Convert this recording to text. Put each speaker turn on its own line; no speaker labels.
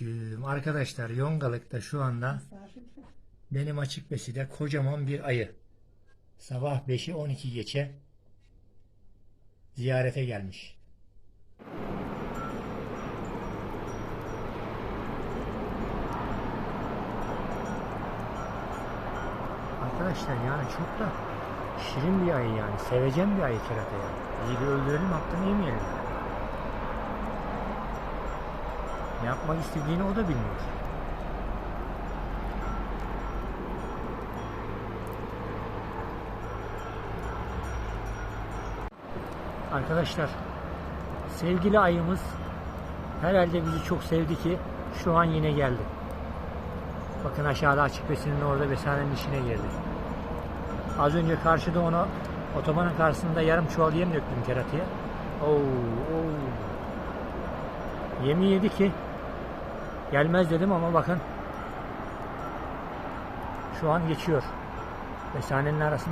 Selamünaleyküm. Arkadaşlar Yongalık'ta şu anda benim açık beside kocaman bir ayı. Sabah 5'i 12 geçe ziyarete gelmiş. Arkadaşlar yani çok da şirin bir ayı yani. Sevecen bir ayı kerata yani. İyi bir öldürelim hakkını yemeyelim. Ne yapmak istediğini o da bilmiyor. Arkadaşlar sevgili ayımız herhalde bizi çok sevdi ki şu an yine geldi. Bakın aşağıda açık besinin orada besanenin içine girdi. Az önce karşıda onu otobanın karşısında yarım çuval yem döktüm keratıya. Oo, oo. Yemi yedi ki gelmez dedim ama bakın şu an geçiyor. Besanenin arasında